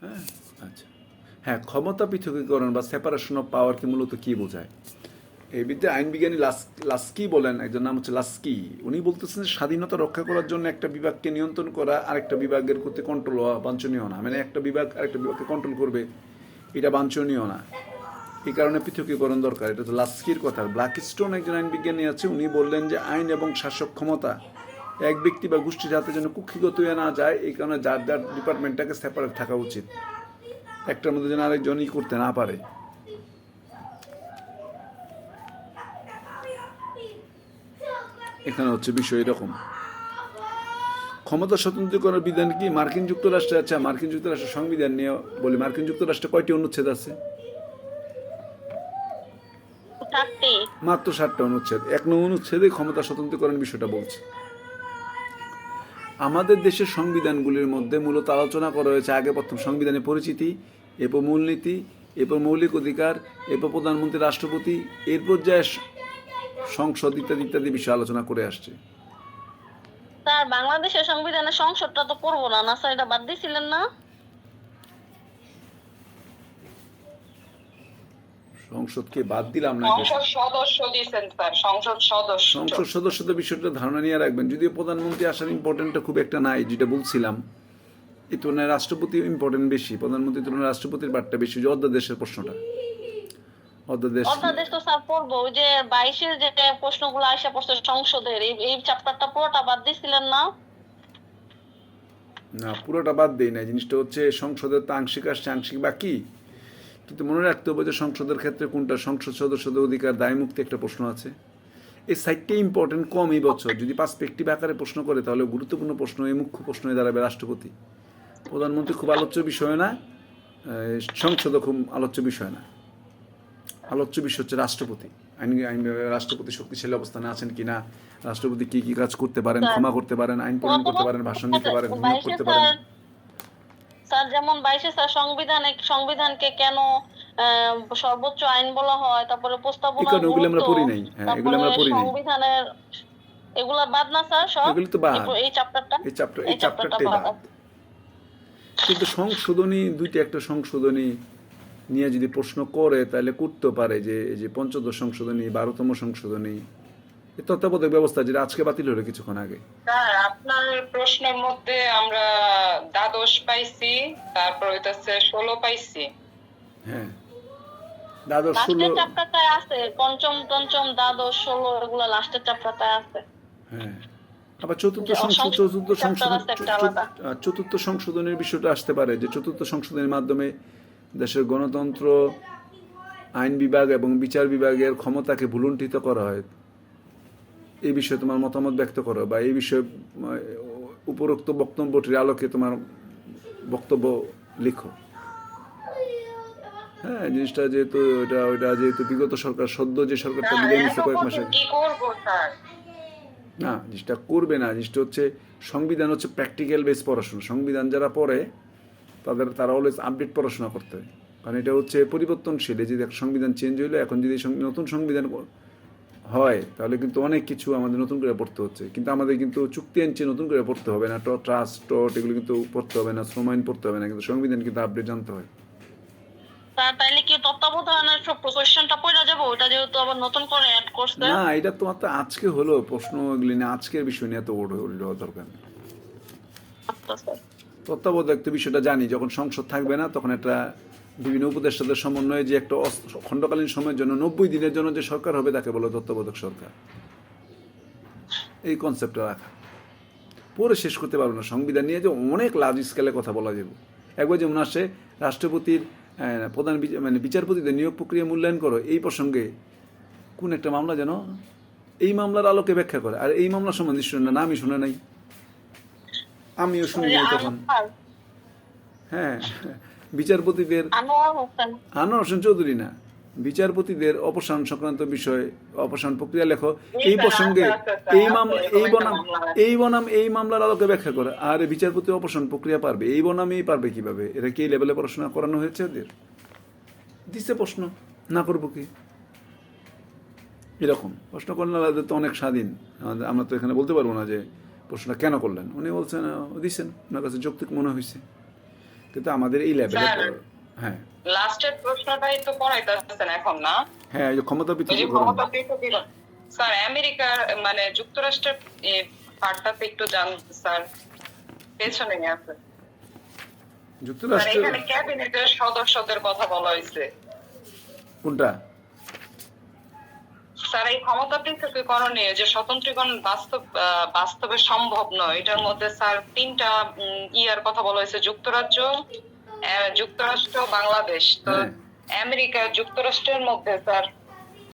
হ্যাঁ আচ্ছা। হ্যাঁ ক্ষমতা পৃথকীকরণ বা সেপারেশন অফ পাওয়ার কি মূলত কি বোঝায়? এই বিদ্যা আইন বিজ্ঞানী লাস- লাস্কি বলেন, একজন নাম হচ্ছে লাস্কি। উনি বলতেছেন স্বাধীনতা রক্ষা করার জন্য একটা বিভাগকে নিয়ন্ত্রণ করা আরেকটা বিভাগের করতে কন্ট্রোল হওয়া বাঞ্ছনীয় না। মানে একটা বিভাগ আরেকটা বিভাগকে কন্ট্রোল করবে, এটা বাঞ্ছনীয় না। এই কারণে পৃথকীকরণ দরকার। এটা তো লাস্কির কথা। ব্ল্যাক স্টোন একজন আইন বিজ্ঞানী আছে। উনি বললেন যে আইন এবং শাসক ক্ষমতা এক ব্যক্তি বা গোষ্ঠীর হাতে যেন কুক্ষিগত হয়ে না যায় এই কারণে যার যার ডিপার্টমেন্টটাকে সেপারেট থাকা উচিত। একটার মধ্যে যেন আরেকজনই করতে না পারে। এখানে হচ্ছে বিষয় এরকম। ক্ষমতা স্বতন্ত্রীকরণের বিধান কি? মার্কিন যুক্তরাষ্ট্রে আচ্ছা মার্কিন যুক্তরাষ্ট্রের সংবিধান নিয়ে বলি মার্কিন যুক্তরাষ্ট্রে কয়টি অনুচ্ছেদ আছে? মাত্র ষাটটা অনুচ্ছেদ। এক নং অনুচ্ছেদে ক্ষমতা স্বতন্ত্রীকরণ বিষয়টা বলছে। আমাদের দেশের সংবিধানগুলির মধ্যে মূলত আলোচনা করা হয়েছে আগে প্রথম সংবিধানের পরিচিতি, এরপর মূলনীতি, এরপর মৌলিক অধিকার, এরপর প্রধানমন্ত্রী, রাষ্ট্রপতি, এর পর্যায়ে সংসদ ইত্যাদি ইত্যাদি বিষয়ে আলোচনা করে আসছে। স্যার, বাংলাদেশের সংবিধানের সংসদটা তো করব না। না স্যার এটা বাদ দিয়েছিলেন না? সংসদকে বাদ দিলাম না সংসদ সদস্য দিয়েছেন স্যার সংসদ সদস্য। সংসদ সদস্যদের বিষয়টা ধারণা নিয়ে রাখবেন। যদিও প্রধানমন্ত্রী আসার ইম্পর্টেন্টটা খুব একটা নাই যেটা বলছিলাম। এই তুলনায় রাষ্ট্রপতি ইম্পর্টেন্ট বেশি প্রধানমন্ত্রীর তুলনায় রাষ্ট্রপতির বার্তা বেশি। যে অধ্যাদেশের প্রশ্নটা। অধ্যাদেশ অধ্যাদেশ তো স্যার পড়ব ওই যে বাইশের যে প্রশ্নগুলো আসে পড়ছে সংসদের এই চ্যাপ্টারটা পুরোটা বাদ দিয়েছিলেন না? না পুরোটা বাদ দেই না জিনিসটা হচ্ছে সংসদের তো আংশিক আসছে আংশিক বাকি। কিন্তু মনে রাখতে হবে যে সংসদের ক্ষেত্রে কোনটা সংসদ সদস্যদের অধিকার দায় মুক্তি একটা প্রশ্ন আছে। এই সাইডটা ইম্পর্টেন্ট কম এই বছর। যদি পার্সপেক্টিভ আকারে প্রশ্ন করে তাহলে গুরুত্বপূর্ণ প্রশ্ন এই মুখ্য প্রশ্ন হয়ে দাঁড়াবে রাষ্ট্রপতি। প্রধানমন্ত্রী খুব আলোচ্য বিষয় না সংসদও খুব আলোচ্য বিষয় না। আলোচ্য বিষয় হচ্ছে রাষ্ট্রপতি। আইন আইন রাষ্ট্রপতি শক্তিশালী অবস্থানে আছেন কিনা রাষ্ট্রপতি কি কি কাজ করতে পারেন ক্ষমা করতে পারেন আইন প্রণয়ন করতে পারেন ভাষণ দিতে পারেন নিয়োগ করতে পারেন। স্যার যেমন বাইশে স্যার সংবিধানে সংবিধানকে কেন সর্বোচ্চ আইন বলা হয় তারপরে প্রস্তাবনা কারণে ওগুলো আমরা পড়ি নাই। হ্যাঁ, এগুলো আমরা পড়ি নাই। সংবিধানের এগুলা বাদ না স্যার সব এগুলো তো বাদ। এই- চ্যাপ্টারটা এই চ্যাপ্টার এই চ্যাপ্টারটা বাদ। কিন্তু সংশোধনী দুইটা একটা সংশোধনী নিয়ে যদি প্রশ্ন করে তাহলে করতে পারে যে এই যে পঞ্চদশ সংশোধনী বারোতম সংশোধনী তত্ত্বাবধায়ক ব্যবস্থা যেটা আজকে বাতিল হলো কিছুক্ষণ আগে। স্যার আপনার প্রশ্নের মধ্যে আমরা দ্বাদশ পাইছি তারপর হইতেছে ষোলো পাইছি। হ্যাঁ। দ্বাদশ ষোলো চ্যাপ্টারটায় আছে পঞ্চম পঞ্চম দ্বাদশ ষোলো এগুলো লাস্টের চ্যাপ্টারটায় আছে। হ্যাঁ। আবার চতুর্থ সংশোধন চতুর্থ সংশোধন একটা আলাদা। চতুর্থ সংশোধনের বিষয়টা আসতে পারে যে চতুর্থ সংশোধনের মাধ্যমে দেশের গণতন্ত্র আইন বিভাগ এবং বিচার বিভাগের ক্ষমতাকে ভুলুণ্ঠিত করা হয়। এই বিষয়ে তোমার মতামত ব্যক্ত করো বা এই বিষয়ে উপরোক্ত বক্তব্যটির আলোকে তোমার বক্তব্য লিখো। হ্যাঁ জিনিসটা যেহেতু এটা ওইটা যেহেতু বিগত সরকার সদ্য যে সরকারটা বিদায় নিচ্ছে কয়েক মাসে। না জিনিসটা করবে না জিনিসটা হচ্ছে সংবিধান হচ্ছে প্র্যাকটিক্যাল বেস পড়াশোনা। সংবিধান যারা পড়ে তাদের তারা অলওয়েজ আপডেট পড়াশোনা করতে হয়। কারণ এটা হচ্ছে পরিবর্তনশীল। এই যে সংবিধান চেঞ্জ হইল এখন যদি নতুন সংবিধান হয় তাহলে কিন্তু অনেক কিছু আমাদের নতুন করে পড়তে হচ্ছে। কিন্তু আমাদের কিন্তু চুক্তি আনছে নতুন করে পড়তে হবে না ট্রাস্ট টট এগুলো কিন্তু পড়তে হবে না শ্রম আইন পড়তে হবে না কিন্তু সংবিধান কিন্তু আপডেট জানতে হয়। স্যার কি তত্ত্বাবধানের সব কোয়েশ্চেনটা পড়া যাবে? ওটা যেহেতু আবার নতুন করে অ্যাড করছে না এটা তোমার তো আজকে হলো প্রশ্ন এগুলি না আজকের বিষয় নিয়ে এত ওড় হওয়া দরকার নেই। আচ্ছা তত্ত্বাবধায়ক তো বিষয়টা জানি যখন সংসদ থাকবে না তখন একটা বিভিন্ন উপদেষ্টাদের সমন্বয়ে যে একটা খণ্ডকালীন সময়ের জন্য নব্বই দিনের জন্য যে সরকার হবে তাকে বলে তত্ত্বাবধায়ক সরকার। এই কনসেপ্টটা রাখা। পরে শেষ করতে পারব না। সংবিধান নিয়ে যে অনেক লার্জ স্কেলে কথা বলা যাবে। একবার যেমন আসে রাষ্ট্রপতির প্রধান মানে বিচারপতিদের নিয়োগ প্রক্রিয়া মূল্যায়ন করো এই প্রসঙ্গে কোন একটা মামলা যেন এই মামলার আলোকে ব্যাখ্যা করে। আর এই মামলা সম্বন্ধে শুনে না আমি শুনে নাই। আমিও শুনি নাই তখন। হ্যাঁ। বিচারপতিদের আনোয়ার হোসেন চৌধুরী না। বিচারপতিদের অপসারণ সংক্রান্ত বিষয় অপসারণ প্রক্রিয়া লেখো। এই প্রসঙ্গে এই মামলা এই বনাম এই বনাম এই মামলার আলোকে ব্যাখ্যা করে। আর বিচারপতি অপসারণ প্রক্রিয়া পারবে? এই বনামেই পারবে কীভাবে? এটা কি লেভেলে পড়াশোনা করানো হয়েছে ওদের? দিছে প্রশ্ন। না করব কি? এরকম। প্রশ্ন করলেন ওদের তো অনেক স্বাধীন। আমরা তো এখানে বলতে পারব না যে প্রশ্নটা কেন করলেন। উনি বলছেন দিচ্ছেন দিছেন। ওনার কাছে যৌক্তিক মনে হয়েছে কিন্তু আমাদের এই লেভেলে হ্যাঁ। লাস্টের প্রশ্নটাই তো পড়াইতেছেন এখন না? হ্যাঁ এই যে ক্ষমতা পৃথকীকরণ। স্যার আমেরিকা মানে যুক্তরাষ্ট্রের পার্টটাতে একটু জান স্যার। পেছনে আছে যুক্তরাষ্ট্র এখানে ক্যাবিনেটের সদস্যদের কথা বলা হয়েছে। কোনটা? স্যার এই ক্ষমতা থেকে করণীয় যে স্বতন্ত্রীকরণ বাস্তব বাস্তবে সম্ভব নয় এটার মধ্যে স্যার তিনটা ইয়ার কথা বলা হয়েছে যুক্তরাজ্য যুক্তরাষ্ট্র বাংলাদেশ তো হ্যাঁ। আমেরিকা যুক্তরাষ্ট্রের মধ্যে স্যার